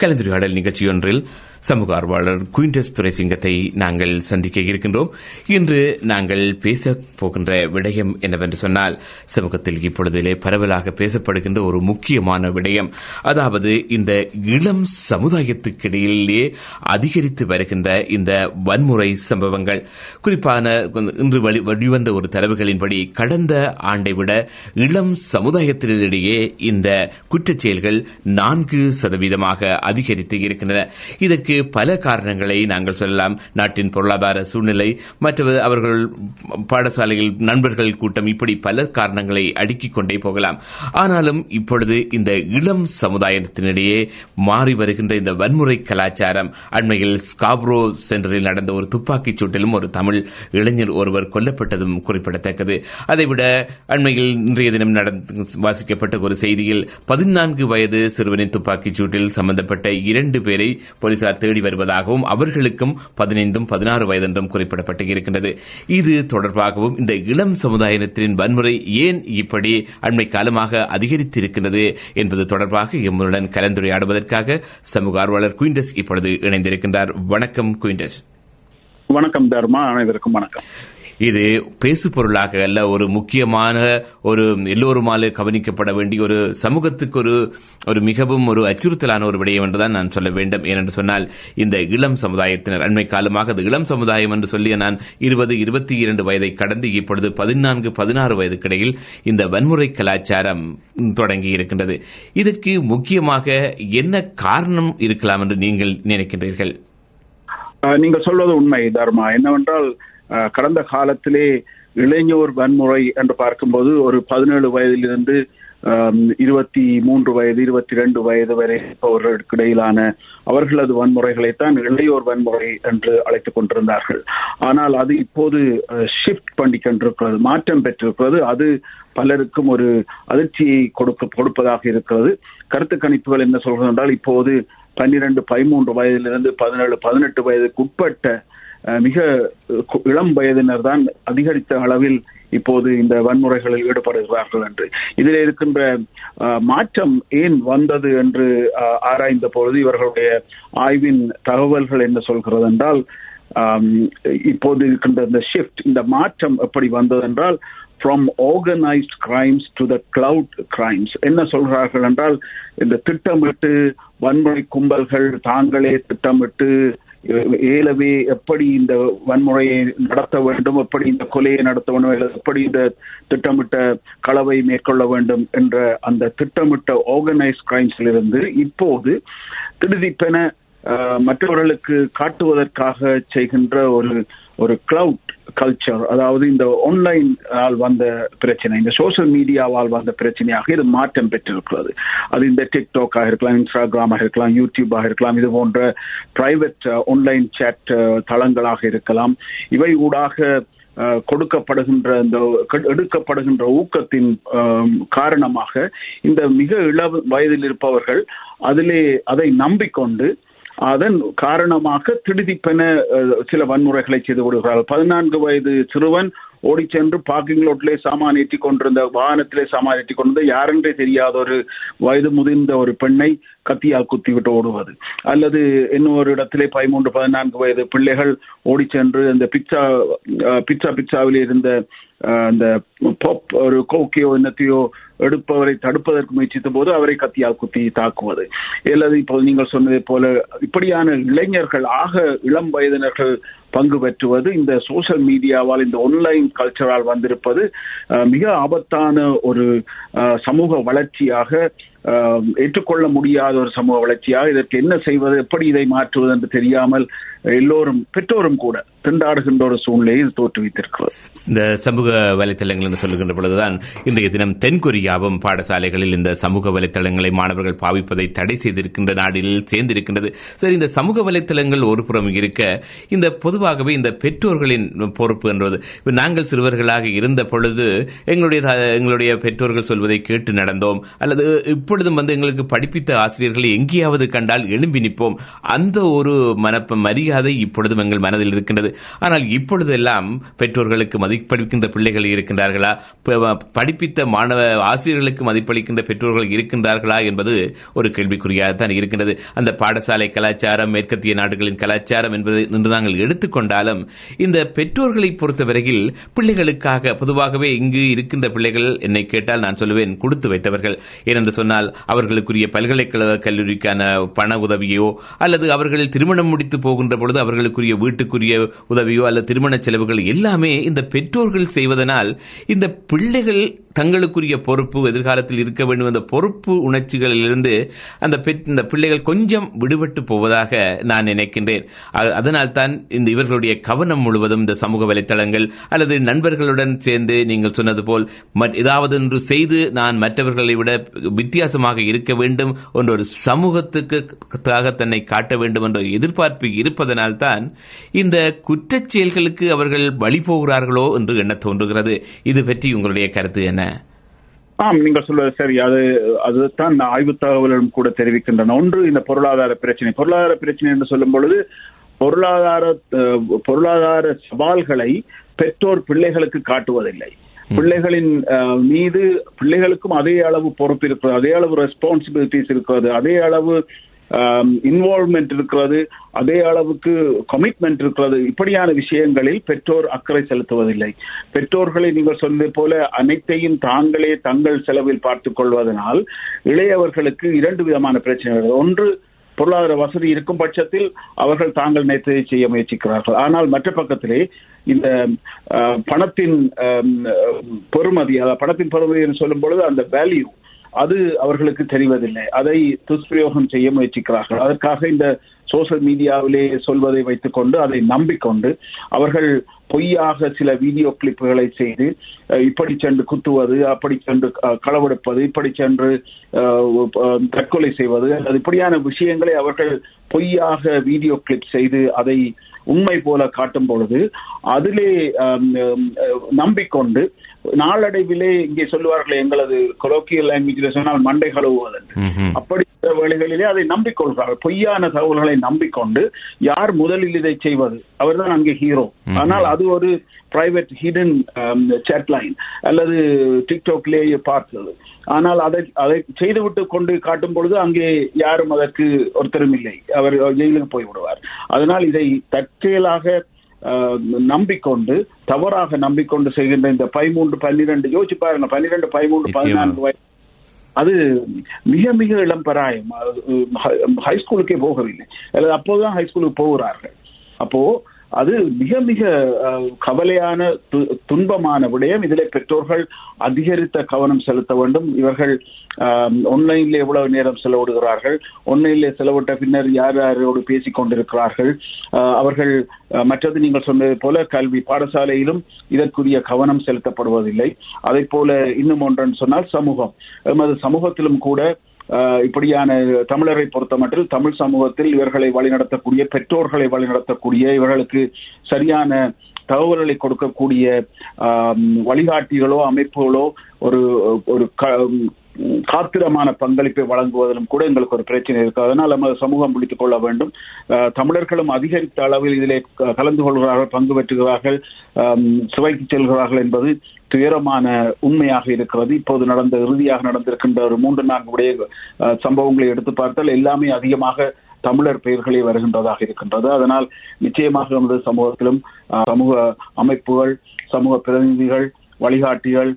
கலந்துரையாடல் நிகழ்ச்சியொன்றில் சமூக ஆர்வலர் குயின்டஸ் துரைசிங்கத்தை நாங்கள் சந்திக்க இருக்கின்றோம். இன்று நாங்கள் பேச போகின்ற விடயம் என்னவென்று சொன்னால் சமூகத்தில் இப்பொழுதிலே பரவலாக பேசப்படுகின்ற ஒரு முக்கியமான விடயம். அதாவது இந்த இளம் சமுதாயத்துக்கிடையிலே அதிகரித்து வருகின்ற இந்த வன்முறை சம்பவங்கள். குறிப்பான இன்று வெளி- வெளிவந்த ஒரு தரவுகளின்படி கடந்த ஆண்டை விட இளம் சமுதாயத்தினரிடையே இந்த குற்றச் செயல்கள் நான்கு சதவீதமாக அதிகரித்து இருக்கின்றன. இதற்கு பல காரணங்களை நாங்கள் சொல்லலாம். நாட்டின் பொருளாதார சூழ்நிலை மற்ற அவர்கள் பாடசாலையில் நண்பர்கள் கூட்டம் இப்படி பல காரணங்களை அடுக்கிக் கொண்டே போகலாம். ஆனாலும் இப்பொழுது இந்த இளம் சமுதாயத்தினிடையே மாறி வருகின்ற இந்த வன்முறை கலாச்சாரம் அண்மையில் ஸ்காப்ரோ சென்டரில் நடந்த ஒரு துப்பாக்கிச் சூட்டிலும் ஒரு தமிழ் இளைஞர் ஒருவர் கொல்லப்பட்டதும் குறிப்பிடத்தக்கது. அதைவிட அண்மையில் இன்றைய தினம் நடந்து வாசிக்கப்பட்ட ஒரு செய்தியில் பதினான்கு வயது சிறுவனின் துப்பாக்கிச் சூட்டில் சம்பந்தப்பட்ட இரண்டு பேரை போலீசார் தேடி வருவதாகவும் அவர்களுக்கும் பதினைந்தும் பதினாறு வயது என்றும் குறிப்பிடப்பட்டு இருக்கின்றது இது தொடர்பாகவும் இந்த இளம் சமுதாயத்தின் வன்முறை ஏன் இப்படி அண்மை காலமாக அதிகரித்திருக்கிறது என்பது தொடர்பாக எம்முடன் கலந்துரையாடுவதற்காக சமூக ஆர்வலர் குயின்டஸ் இப்பொழுது இணைந்திருக்கின்றார். வணக்கம் குயின்டஸ். வணக்கம் தர்மா அனைவருக்கும் வணக்கம். இது பேசு பொருளாக அல்ல ஒரு முக்கியமான ஒரு எல்லோருமால கவனிக்கப்பட வேண்டிய ஒரு சமூகத்துக்கு ஒரு ஒரு மிகவும் ஒரு அச்சுறுத்தலான ஒரு விடயம் என்றுதான் நான் சொல்ல வேண்டும். ஏனென்று சொன்னால் இந்த இளம் சமுதாயத்தினர் அண்மை காலமாக அது இளம் சமுதாயம் என்று சொல்லிய நான் இருபது இருபத்தி இரண்டு வயதை கடந்து இப்பொழுது பதினான்கு பதினாறு வயதுக்கிடையில் இந்த வன்முறை கலாச்சாரம் தொடங்கி இருக்கின்றது. இதற்கு முக்கியமாக என்ன காரணம் இருக்கலாம் என்று நீங்கள் நினைக்கின்றீர்கள்? நீங்க நீங்கள் சொல்வது உண்மை தர்மா. என்னவென்றால் கடந்த காலத்திலே இளைஞர் வன்முறை என்று பார்க்கும்போது ஒரு பதினேழு வயதிலிருந்து இருபத்தி மூன்று வயது இருபத்தி ரெண்டு வயது வரை இருப்பவர்களுக்கு இடையிலான அவர்களது வன்முறைகளைத்தான் இளையோர் வன்முறை என்று அழைத்துக் கொண்டிருந்தார்கள். ஆனால் அது இப்போது ஷிஃப்ட் பண்ணி கொண்டிருக்கிறது மாற்றம் பெற்றிருக்கிறது. அது பலருக்கும் ஒரு அதிர்ச்சியை கொடுக்க கொடுப்பதாக இருக்கிறது. கருத்து கணிப்புகள் என்ன சொல்கிறது என்றால் இப்போது பன்னிரண்டு பதிமூன்று வயதிலிருந்து பதினேழு பதினெட்டு வயதுக்கு உட்பட்ட மிக கு- இளம் வயதினர் தான் அதிகரித்த அளவில் இப்போது இந்த வன்முறைகளில் ஈடுபடுகிறார்கள் என்று. இதில் இருக்கின்ற அஹ், மாற்றம் ஏன் வந்தது என்று அஹ், ஆராய்ந்த பொழுது இவர்களுடைய ஆய்வின் தகவல்கள் என்ன சொல்கிறது என்றால் இப்போது இருக்கின்ற இந்த ஷிஃப்ட் இந்த மாற்றம் எப்படி வந்தது என்றால் from organised crimes to the cloud crimes என்ன சொல்கிறார்கள் என்றால் இந்த திட்டமிட்டு வன்முறை கும்பல்கள் தாங்களே திட்டமிட்டு ஏலவே எப்படி இந்த வன்முறையை நடத்த வேண்டும் எப்படி இந்த கொலையை நடத்த வேண்டும் எப்படி இந்த திட்டமிட்ட களவை மேற்கொள்ள வேண்டும் என்ற அந்த திட்டமிட்ட ஆர்கனைஸ் கிரைம்ஸில் இருந்து இப்போது திடுதிப்பென மற்றவர்களுக்கு காட்டுவதற்காக செய்கின்ற ஒரு ஒரு கிளவுட் கல்ச்சர் அதாவது இந்த ஆன்லைன் ஆல் வந்த பிரச்சனை இந்த சோஷியல் மீடியாவால் வந்த பிரச்சனையாக இது மாற்றம் பெற்றிருக்கிறது. அது இந்த டிக்டாக்காக இருக்கலாம் இன்ஸ்டாகிராமாக இருக்கலாம் யூடியூபாக இருக்கலாம் இது போன்ற பிரைவேட் ஆன்லைன் சேட் தளங்களாக இருக்கலாம். இவை ஊடாக uh, கொடுக்கப்படுகின்ற இந்த எடுக்கப்படுகின்ற ஊக்கத்தின் um, காரணமாக இந்த மிக இள வயதில் இருப்பவர்கள் அதிலே அதை நம்பிக்கொண்டு அதன் காரணமாக திடுதிப்பென சில வன்முறைகளை செய்து விடுகிறார்கள். பதினான்கு வயது சிறுவன் ஓடி சென்று பார்க்கிங் லோட்டிலே சாமான் ஏற்றி கொண்டிருந்த வாகனத்திலே சாமான் ஏற்றி கொண்டிருந்த யாரென்றே தெரியாத ஒரு வயது முதிர்ந்த ஒரு பெண்ணை கத்தியால் குத்திவிட்டு ஓடுவது. அல்லது இன்னொரு இடத்திலே பதிமூன்று பதினான்கு வயது பிள்ளைகள் ஓடி சென்று அந்த பிக்சா பிக்சா பிக்சாவில் இருந்த அந்த பாப் ஒரு கோக்கையோ என்னத்தையோ எடுப்பவரை தடுப்பதற்கு முயற்சித்த போது அவரை கத்தியால் குத்தி தாக்குவது. அல்லது இப்போது நீங்கள் சொன்னதை போல இப்படியான இளைஞர்கள் ஆக இளம் வயதினர்கள் பங்கு பெற்றுவது இந்த சோசியல் மீடியாவால் இந்த ஆன்லைன் கல்ச்சரால் வந்திருப்பது அஹ், மிக ஆபத்தான ஒரு அஹ், சமூக வளர்ச்சியாக ஏற்றுக்கொள்ள முடியாத ஒரு சமூக வளர்ச்சியாக இதற்கு என்ன செய்வது எப்படி இதை மாற்றுவது என்று தெரியாமல் எல்லோரும் பெற்றோரும் கூட திண்டாடுகின்ற ஒரு சூழ்நிலையை தோற்றுவித்திருக்கிறது இந்த சமூக வலைத்தளங்கள் என்று சொல்லுகின்ற பொழுதுதான் இன்றைய தினம் தென்கொரியாவும் பாடசாலைகளில் இந்த சமூக வலைத்தளங்களை மாணவர்கள் பாவிப்பதை தடை செய்திருக்கின்ற நாடில் சேர்ந்திருக்கின்றது. சரி இந்த சமூக வலைத்தளங்கள் ஒரு புறம் இருக்க இந்த பொதுவாகவே இந்த பெற்றோர்களின் பொறுப்பு என்பது நாங்கள் சிறுவர்களாக இருந்த பொழுது எங்களுடைய எங்களுடைய பெற்றோர்கள் சொல்வதை கேட்டு நடந்தோம். அல்லது இப்பொழுதும் வந்து எங்களுக்கு படிப்பித்த ஆசிரியர்களை எங்கேயாவது கண்டால் எழும்பி நிற்போம். அந்த ஒரு மனப்ப மரியாதை இப்பொழுதும் எங்கள் மனதில் இருக்கின்றது. ஆனால் இப்பொழுதெல்லாம் பெற்றோர்களுக்கு மதிப்பளிக்கின்ற பிள்ளைகள் இருக்கின்றார்களா? படிப்பித்த மாணவ ஆசிரியர்களுக்கு மதிப்பளிக்கின்ற பெற்றோர்கள் இருக்கின்றார்களா என்பது ஒரு கேள்விக்குறியாகத்தான் இருக்கின்றது. அந்த பாடசாலை கலாச்சாரம் மேற்கத்திய நாடுகளின் கலாச்சாரம் என்பது என்று நாங்கள் எடுத்துக்கொண்டாலும் இந்த பெற்றோர்களை பொறுத்தவரையில் பிள்ளைகளுக்காக பொதுவாகவே இங்கு இருக்கின்ற பிள்ளைகள் என்னை கேட்டால் நான் சொல்லுவேன் கொடுத்து வைத்தவர்கள். ஏனென்று சொன்னால் அவர்களுக்குரிய பல்கலைக்கழக கல்லூரிக்கான பண உதவியோ அல்லது அவர்கள் திருமணம் முடித்து போகின்ற பொழுது அவர்களுக்குரிய வீட்டுக்குரிய உதவியோ அல்லது திருமண செலவுகள் எல்லாமே இந்த பெற்றோர்கள் செய்வதனால் இந்த பிள்ளைகள் தங்களுக்குரிய பொறுப்பு எதிர்காலத்தில் இருக்க வேண்டும் என்ற பொறுப்பு உணர்ச்சிகளிலிருந்து அந்த பெற்- இந்த பிள்ளைகள் கொஞ்சம் விடுபட்டு போவதாக நான் நினைக்கின்றேன். அதனால் அதனால்தான் இந்த இவர்களுடைய கவனம் முழுவதும் இந்த சமூக வலைத்தளங்கள் அல்லது நண்பர்களுடன் சேர்ந்து நீங்கள் சொன்னது போல் ஏதாவது ஒன்று செய்து நான் மற்றவர்களை விட வித்தியாசமாக இருக்க வேண்டும் என்ற ஒரு சமூகத்துக்கு தன்னை காட்ட வேண்டும் என்ற எதிர்பார்ப்பு இருப்பதனால்தான் இந்த குற்றச் செயல்களுக்கு அவர்கள் வழி போகிறார்களோ என்று எண்ண தோன்றுகிறது. இது பற்றி உங்களுடைய கருத்து என்ன? ஆம் நீங்கள் சொல்வது சரி. அது அதுதான் ஆய்வு தகவல்களும் கூட தெரிவிக்கின்றன. ஒன்று இந்த பொருளாதார பிரச்சனை. பொருளாதார பிரச்சனை என்று சொல்லும் பொழுது பொருளாதார பொருளாதார சவால்களை பெற்றோர் பிள்ளைகளுக்கு காட்டுவதில்லை. பிள்ளைகளின் மீது பிள்ளைகளுக்கும் அதே அளவு பொறுப்பு இருக்கிறது அதே அளவு ரெஸ்பான்சிபிலிட்டிஸ் இருக்கிறது அதே அளவு இன்வால்வ்மெண்ட் இருக்கிறது அதே அளவுக்கு கமிட்மெண்ட் இருக்கிறது. இப்படியான விஷயங்களில் பெற்றோர் அக்கறை செலுத்துவதில்லை. பெற்றோர்களை நீங்கள் சொன்னது போல அனைத்தையும் தாங்களே தங்கள் செலவில் பார்த்துக் கொள்வதனால் இளையவர்களுக்கு இரண்டு விதமான பிரச்சனைகள் ஒன்று பொருளாதார வசதி இருக்கும் பட்சத்தில் அவர்கள் தாங்கள் நினைத்ததை செய்ய முயற்சிக்கிறார்கள். ஆனால் மற்ற பக்கத்திலே இந்த பணத்தின் பொறுமதி அதாவது பணத்தின் பொறுமதி என்று சொல்லும் பொழுது அந்த வேல்யூ அது அவர்களுக்கு தெரிவதில்லை. அதை துஷ்பிரயோகம் செய்ய முயற்சிக்கிறார்கள். அதற்காக இந்த சோசியல் மீடியாவிலே சொல்வதை வைத்துக்கொண்டு அதை நம்பிக்கொண்டு அவர்கள் பொய்யாக சில வீடியோ கிளிப்புகளை செய்து இப்படி சென்று குத்துவது அப்படி சென்று களவெடுப்பது இப்படி சென்று தற்கொலை செய்வது அல்லது இப்படியான விஷயங்களை அவர்கள் பொய்யாக வீடியோ கிளிப் செய்து அதை உண்மை போல காட்டும் பொழுது அதிலே நம்பிக்கொண்டு நாளடைவிலே இங்கே சொல்லுவார்கள் எங்களது கொலோக்கியல் லாங்குவேஜில் சொன்னால் மண்டை கழுவுவதென்று. அப்படிப்பட்ட வேளைகளிலே அதை நம்பிக்கொள்கிறார்கள் பொய்யான தகவல்களை நம்பிக்கொண்டு யார் முதலில் இதை செய்வது? அவர்தான் அங்கே ஹீரோ ஆனால் அது ஒரு பிரைவேட் ஹிடன் சேட் லைன் அல்லது டிக்டாக்லேயே பார்த்தது. ஆனால் அதை அதை செய்துவிட்டு கொண்டு காட்டும் பொழுது அங்கே யாரும் அதற்கு ஒருத்தரும் இல்லை. அவர் ஜெயிலுக்கு போய் விடுவார் அதனால் இதை தற்செயலாக நம்பிக்கொண்டு தவறாக நம்பிக்கொண்டு செய்கின்ற இந்த பதிமூன்று பன்னிரண்டு யோசிச்சு பாருங்க பன்னிரண்டு பதிமூன்று. பதினான்கு வயது அது மிக மிக இளம்பராயம் ஹைஸ்கூலுக்கே போகவில்லை. அல்லது அப்போதுதான் ஹைஸ்கூலுக்கு போகிறார்கள். அப்போ அது மிக மிக கவலையான து- துன்பமான விடயம். இதிலே பெற்றோர்கள் அதிகரித்த கவனம் செலுத்த வேண்டும். இவர்கள் ஒன்லைன்ல எவ்வளவு நேரம் செலவிடுகிறார்கள்? ஒன்லைன்ல செலவிட்ட பின்னர் யார் யாரோடு பேசிக் கொண்டிருக்கிறார்கள்? அவர்கள் மற்றது நீங்கள் சொன்னது போல கல்வி பாடசாலையிலும் இதற்குரிய கவனம் செலுத்தப்படுவதில்லை. அதை போல இன்னும் ஒன்றென்று சொன்னால் சமூகம். எமது சமூகத்திலும் கூட இப்படியான தமிழரை பொறுத்தமட்டில் தமிழ் சமூகத்தில் இவர்களை வழிநடத்தக்கூடிய பெற்றோர்களை வழிநடத்தக்கூடிய இவர்களுக்கு சரியான தகவல்களை கொடுக்கக்கூடிய வழிகாட்டிகளோ அமைப்புகளோ ஒரு ஒரு க- காத்திரமான பங்களிப்பை வழங்குவதிலும் கூட எங்களுக்கு ஒரு பிரச்சனை இருக்கு. அதனால் நம்ம சமூகம் பிடித்துக் கொள்ள வேண்டும். தமிழர்களும் அதிகரித்த அளவில் இதிலே க- கலந்து கொள்கிறார்கள் பங்கு பெற்றுகிறார்கள் சுவைக்கு செல்கிறார்கள் என்பது துயரமான உண்மையாக இருக்கிறது. இப்போது நடந்த இறுதியாக நடந்திருக்கின்ற ஒரு மூன்று நான்கு உடைய சம்பவங்களை எடுத்து பார்த்தால் எல்லாமே அதிகமாக தமிழர் பெயர்களே வருகின்றதாக இருக்கின்றது. அதனால் நிச்சயமாக நமது சமூகத்திலும் சமூக அமைப்புகள் சமூக பிரதிநிதிகள் வழிகாட்டிகள்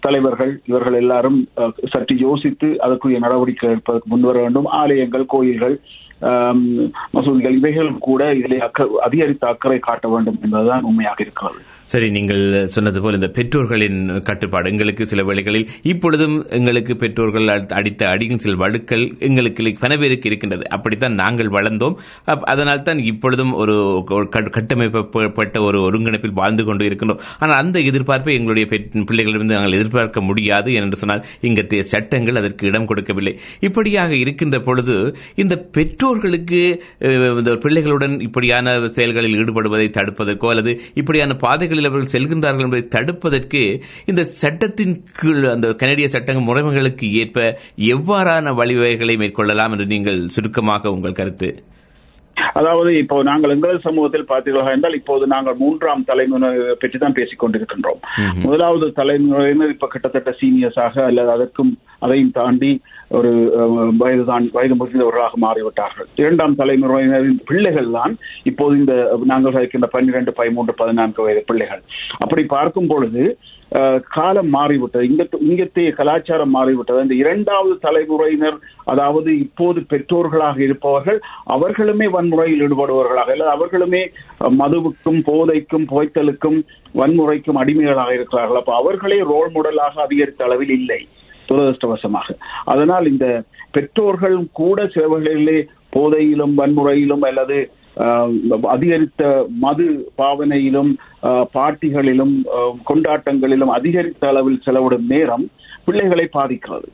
தலைவர்கள் இவர்கள் எல்லாரும் அஹ், சற்று யோசித்து அதற்குரிய நடவடிக்கை எடுப்பதற்கு முன்வர வேண்டும். ஆலயங்கள் கோயில்கள் மசூதிகள் இவைகளும் கூட இதில் அதிகரித்த அக்கறை காட்ட வேண்டும் என்பதுதான் உண்மையாக இருக்கிறது. சரி நீங்கள் சொன்னது போல் இந்த பெற்றோர்களின் கட்டுப்பாடு எங்களுக்கு சில வேளைகளில் இப்பொழுதும் எங்களுக்கு பெற்றோர்கள் அடித்த அடியின் சில வழுக்கள் எங்களுக்கு பல பேருக்கு இருக்கின்றது. அப்படித்தான் நாங்கள் வளர்ந்தோம். அப்- அதனால் தான் இப்பொழுதும் ஒரு ஒரு கட்- ஒரு ஒருங்கிணைப்பில் வாழ்ந்து கொண்டு இருக்கின்றோம். ஆனால் அந்த எதிர்பார்ப்பை எங்களுடைய பெற்- பிள்ளைகளிடமிருந்து நாங்கள் எதிர்பார்க்க முடியாது என்று சொன்னால் இங்கே சட்டங்கள் அதற்கு இடம் கொடுக்கவில்லை. இப்படியாக இருக்கின்ற பொழுது இந்த பெற்றோர் பெற்றோர்களுக்கு இந்த பிள்ளைகளுடன் இப்படியான செயல்களில் ஈடுபடுவதை தடுப்பதற்கோ அல்லது இப்படியான பாதைகளில் அவர்கள் செல்கின்றார்கள் என்பதை தடுப்பதற்கு இந்த சட்டத்தின் கீழ் அந்த கனடிய சட்ட முறைமைகளுக்கு ஏற்ப எவ்வாறான வழிவகைகளை மேற்கொள்ளலாம் என்று நீங்கள் சுருக்கமாக உங்கள் கருத்து? அதாவது இப்போ நாங்கள் எங்களது சமூகத்தில் பார்த்தீர்களா என்றால் இப்போது நாங்கள் மூன்றாம் தலைமுறை பற்றி தான் பேசிக் கொண்டிருக்கின்றோம் முதலாவது தலைமுறையினர் இப்ப கிட்டத்தட்ட சீனியர்ஸாக அல்லது அதற்கும் அதையும் தாண்டி ஒரு அஹ், வயது தான் வயது முதிர்ந்தவர்களாக மாறிவிட்டார்கள். இரண்டாம் தலைமுறையினரின் பிள்ளைகள் தான் இப்போது இந்த நாங்கள் இருக்கின்ற பன்னிரண்டு பதிமூன்று பதினான்கு வயது பிள்ளைகள். அப்படி பார்க்கும் பொழுது காலம் மாறிவிட்டது. இங்க இங்கத்தைய கலாச்சாரம் மாறிவிட்டது. இந்த இரண்டாவது தலைமுறையினர் அதாவது இப்போது பெற்றோர்களாக இருப்பவர்கள் அவர்களுமே வன்முறையில் ஈடுபடுபவர்களாக அல்லது அவர்களுமே மதுவுக்கும் போதைக்கும் புகைத்தலுக்கும் வன்முறைக்கும் அடிமைகளாக இருக்கிறார்கள். அப்ப அவர்களே ரோல் மாடலாக அதிகரித்த அளவில் இல்லை. துரதிருஷ்டவசமாக. அதனால் இந்த பெற்றோர்கள் கூட சில வகைகளிலே போதையிலும் வன்முறையிலும் அல்லது ஆஹ், அதிகரித்த மது பாவனையிலும் பாட்டிகளிலும் கொண்டாட்டங்களிலும் அதிகரித்த அளவில் செலவிடும் நேரம் பிள்ளைகளை பாதிக்கிறது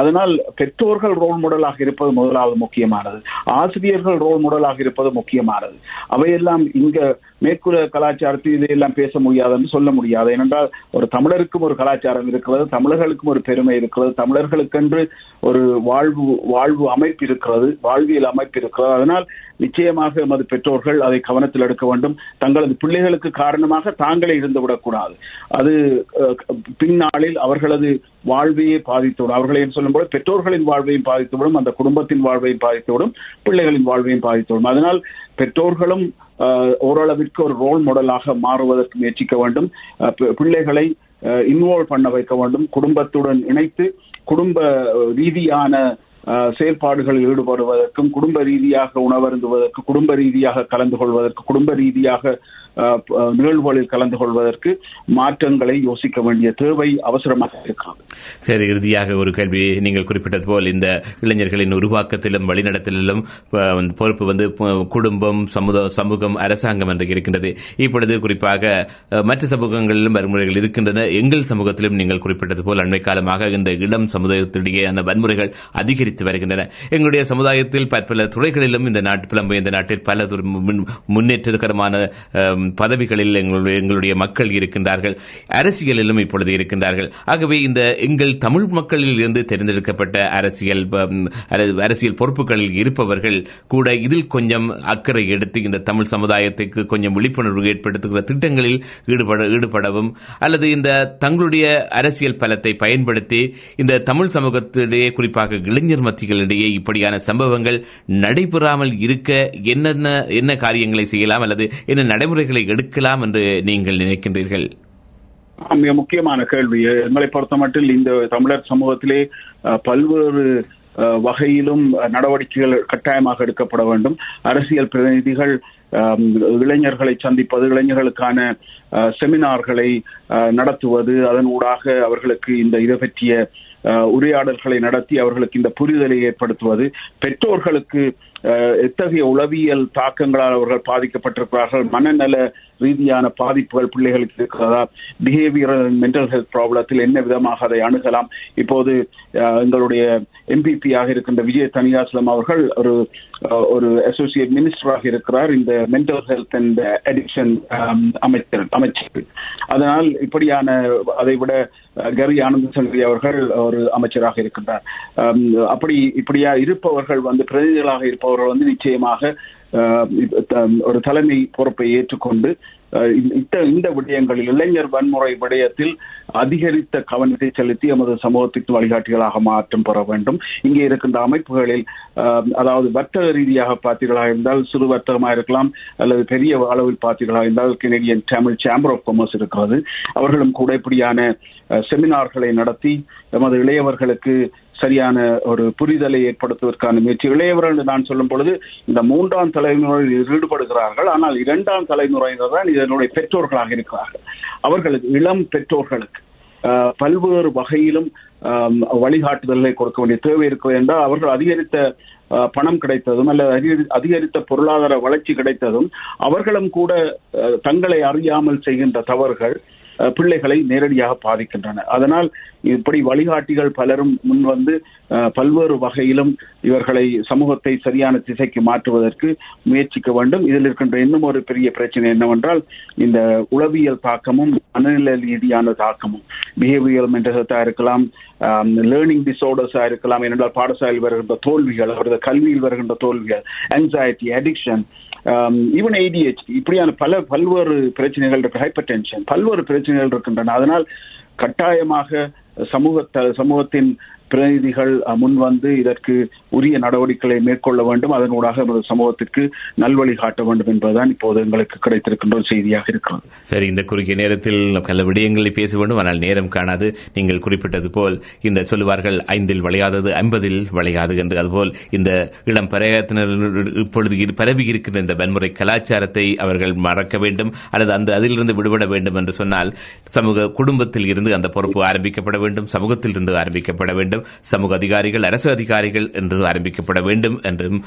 அதனால் பெற்றோர்கள் ரோல் மாடலாக இருப்பது முதலாவது முக்கியமானது. ஆசிரியர்கள் ரோல் மாடலாக இருப்பது முக்கியமானது. அவையெல்லாம் இங்க மேற்குல கலாச்சாரத்தில் இதையெல்லாம் பேச முடியாதுன்னு சொல்ல முடியாது. ஏனென்றால் ஒரு தமிழருக்கும் ஒரு கலாச்சாரம் இருக்கிறது தமிழர்களுக்கும் ஒரு பெருமை இருக்கிறது தமிழர்களுக்கென்று ஒரு வாழ்வு வாழ்வு அமைப்பு இருக்கிறது வாழ்வியல் அமைப்பு இருக்கிறது. அதனால் நிச்சயமாக எமது பெற்றோர்கள் அதை கவனத்தில் எடுக்க வேண்டும். தங்களது பிள்ளைகளுக்கு காரணமாக தாங்களே இருந்துவிடக்கூடாது அது பின்னாளில் அவர்களது வாழ்வையே பாதித்துவிடும் அவர்களை என்று சொல்லும்போது பெற்றோர்களின் வாழ்வையும் பாதித்துவிடும் அந்த குடும்பத்தின் வாழ்வையும் பாதித்துவிடும் பிள்ளைகளின் வாழ்வையும் பாதித்துவிடும் அதனால் பெற்றோர்களும் ஓரளவிற்கு ஒரு ரோல் மாடலாக மாறுவதற்கு முயற்சிக்க வேண்டும். பிள்ளைகளை இன்வால்வ் பண்ண வைக்க வேண்டும். குடும்பத்துடன் இணைத்து குடும்ப ரீதியான செயல்பாடுகளில் ஈடுபடுவதற்கும் குடும்ப ரீதியாக உணவருந்துவதற்கு குடும்ப ரீதியாக கலந்து கொள்வதற்கு குடும்ப ரீதியாக நிகழ்வுகளில் கலந்து கொள்வதற்கு மாற்றங்களை யோசிக்க வேண்டிய தேவை அவசரமாக இருக்கிறது. சரி இறுதியாக ஒரு கேள்வி. நீங்கள் குறிப்பிட்டது போல் இந்த இளைஞர்களின் உருவாக்கத்திலும் வழிநடத்தலிலும் பொறுப்பு வந்து குடும்பம் சமுத சமூகம் அரசாங்கம் என்று இருக்கின்றது. இப்பொழுது குறிப்பாக மற்ற சமூகங்களிலும் வன்முறைகள் இருக்கின்றன. எங்கள் சமூகத்திலும் நீங்கள் குறிப்பிட்டது போல் அண்மை காலமாக இந்த இளம் அந்த வன்முறைகள் அதிகரித்து வருகின்றன. எங்களுடைய சமுதாயத்தில் பற்பல துறைகளிலும் இந்த நாட்டு புலம்பெயர்ந்த நாட்டில் பல முன்னேற்றகரமான பதவிகளில் எங்களுடைய எங்களுடைய மக்கள் இருக்கின்றார்கள். அரசியலிலும் இப்பொழுது இருக்கின்றார்கள். ஆகவே இந்த எங்கள் தமிழ் மக்களில் இருந்து தேர்ந்தெடுக்கப்பட்ட அரசியல் அரசியல் பொறுப்புகளில் இருப்பவர்கள் கூட இதில் கொஞ்சம் அக்கறை எடுத்து இந்த தமிழ் சமுதாயத்துக்கு கொஞ்சம் விழிப்புணர்வு ஏற்படுத்துகிற திட்டங்களில் ஈடுபட ஈடுபடவும் அல்லது இந்த தங்களுடைய அரசியல் பலத்தை பயன்படுத்தி இந்த தமிழ் சமூகத்திடையே குறிப்பாக இளைஞர் மத்திகளிடையே இப்படியான சம்பவங்கள் நடைபெறாமல் இருக்க என்னென்ன என்ன காரியங்களை செய்யலாம் அல்லது என்ன நடைமுறைகளை எடுக்கலாம் என்று நீங்கள் நினைக்கின்றீர்கள்? மிக முக்கியமான கேள்வி. எங்களை பொறுத்தமட்டில் இந்த தமிழர் சமூகத்திலே பல்வேறு வகையிலும் நடவடிக்கைகள் கட்டாயமாக எடுக்கப்பட வேண்டும். அரசியல் பிரதிநிதிகள் இளைஞர்களை சந்திப்பது இளைஞர்களுக்கான செமினார்களை நடத்துவது அதன் ஊடாக அவர்களுக்கு இந்த இது பற்றிய உரையாடல்களை நடத்தி அவர்களுக்கு இந்த புரிதலை ஏற்படுத்துவது பெற்றோர்களுக்கு எத்தகைய உளவியல் தாக்கங்களால் அவர்கள் பாதிக்கப்பட்டிருக்கிறார்கள்? மனநல ரீதியான பாதிப்புகள் பிள்ளைகளுக்கு இருக்கிறதா? பிஹேவியரல் மென்டல் ஹெல்த் ப்ராப்ளத்தில் என்ன விதமாக அதை அணுகலாம்? இப்போது எங்களுடைய எங்களுடைய எம்பிபியாக இருக்கின்ற விஜய் தனியாசலம் அவர்கள் ஒரு ஒரு அசோசியேட் மினிஸ்டராக இருக்கிறார். இந்த மென்டல் ஹெல்த் அண்ட் அடிக்ஷன் அமைச்சர் அமைச்சர். அதனால் இப்படியான அதை விட கரி ஆனந்த சங்கரி அவர்கள் ஒரு அமைச்சராக இருக்கின்றார். அப்படி இப்படியா இருப்பவர்கள் வந்து பிரதிநிதிகளாக இருப்பவர்கள் வந்து நிச்சயமாக ஒரு தலைமை பொறுப்பை ஏற்றுக்கொண்டு இந்த- இந்த- விடயங்களில் இளைஞர் வன்முறை விடயத்தில் அதிகரித்த கவனத்தை செலுத்தி எமது சமூகத்திற்கு வழிகாட்டிகளாக மாற்றம் பெற வேண்டும். இங்கே இருக்கின்ற அமைப்புகளில் அதாவது வர்த்தக ரீதியாக பார்த்தீர்களா இருந்தால் சிறு வர்த்தகமாக இருக்கலாம் அல்லது பெரிய அளவில் பார்த்தீர்களா இருந்தால் Canadian Tamil chamber of commerce இருக்கிறது. அவர்களும் கூட இப்படியான செமினார்களை நடத்தி எமது இளையவர்களுக்கு சரியான ஒரு புரிதலை ஏற்படுத்துவதற்கான முயற்சி இளையவர்கள் என்று நான் சொல்லும் பொழுது இந்த மூன்றாம் தலைமுறையில் ஈடுபடுகிறார்கள். ஆனால் இரண்டாம் தலைமுறையினர் தான் இதனுடைய பெற்றோர்களாக இருக்கிறார்கள். அவர்களுக்கு இளம் பெற்றோர்களுக்கு ஆஹ், பல்வேறு வகையிலும் வழிகாட்டுதல்களை கொடுக்க வேண்டிய தேவை இருக்கிறது என்றால் அவர்கள் அதிகரித்த ஆஹ், பணம் கிடைத்ததும் அல்லது அதிகரி- அதிகரித்த பொருளாதார வளர்ச்சி கிடைத்ததும் அவர்களும் கூட தங்களை அறியாமல் செய்கின்ற தவறுகள் பிள்ளைகளை நேரடியாக பாதிக்கின்றன. அதனால் இப்படி வழிகாட்டிகள் பலரும் முன் வந்து பல்வேறு வகையிலும் இவர்களை சமூகத்தை சரியான திசைக்கு மாற்றுவதற்கு முயற்சிக்க வேண்டும். இதில் இருக்கின்ற இன்னும் ஒரு பெரிய பிரச்சனை என்னவென்றால் இந்த உளவியல் தாக்கமும் மனநிலை ரீதியான தாக்கமும் பிஹேவியல் மென்டல்ஸா இருக்கலாம் லேர்னிங் டிசார்டர்ஸா இருக்கலாம் ஏனென்றால் பாடசாலையில் வருகின்ற தோல்விகள் அவரது கல்வியில் வருகின்ற தோல்விகள் anxiety அடிக்ஷன் ஈவன் ஏடிஹெச்டி இப்படியான பல பல்வேறு பிரச்சனைகள் இருக்கு ஹைப்பர் டென்ஷன் பல்வேறு பிரச்சனைகள் இருக்கின்றன. அதனால் கட்டாயமாக சமூக சமூகத்தின் பிரதிநிதிகள் முன் வந்து இதற்கு உரிய நடவடிக்கைகளை மேற்கொள்ள வேண்டும். அதனூடாக நமது சமூகத்திற்கு நல்வழி காட்ட வேண்டும் என்பதுதான் இப்போது எங்களுக்கு கிடைத்திருக்கின்ற ஒரு செய்தியாக இருக்கிறது. சரி இந்த குறுகிய நேரத்தில் பல விடயங்களை பேச வேண்டும். ஆனால் நேரம் காணாது. நீங்கள் குறிப்பிட்டது போல் இந்த சொல்லுவார்கள் ஐந்தில் விளையாதது ஐம்பதில் விளையாது என்று. அதுபோல் இந்த இளம் பிரயத்தினர் இப்பொழுது பரவி இருக்கின்ற இந்த வன்முறை கலாச்சாரத்தை அவர்கள் மறக்க வேண்டும். அல்லது அந்த அதிலிருந்து விடுபட வேண்டும் என்று சொன்னால் சமூக குடும்பத்தில் இருந்து அந்த பொறுப்பு ஆரம்பிக்கப்பட வேண்டும். சமூகத்தில் இருந்து ஆரம்பிக்கப்பட வேண்டும். சமூக அதிகாரிகள் அரசு அதிகாரிகள் என்று ஆரம்பிக்கப்பட வேண்டும் என்றும்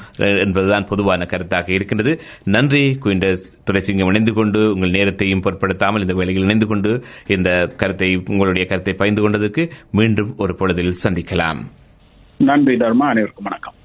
என்பதுதான் பொதுவான கருத்தாக இருக்கின்றது. நன்றி குயின்டஸ் துரைசிங்கம் இணைந்து கொண்டு உங்கள் நேரத்தையும் பொருட்படுத்தாமல் இந்த வேலையில் இணைந்து கொண்டு இந்த கருத்தை உங்களுடைய கருத்தை பகிர்ந்து கொண்டதற்கு மீண்டும் ஒரு பொழுதில் சந்திக்கலாம். நன்றி தர்மா அனைவருக்கும் வணக்கம்.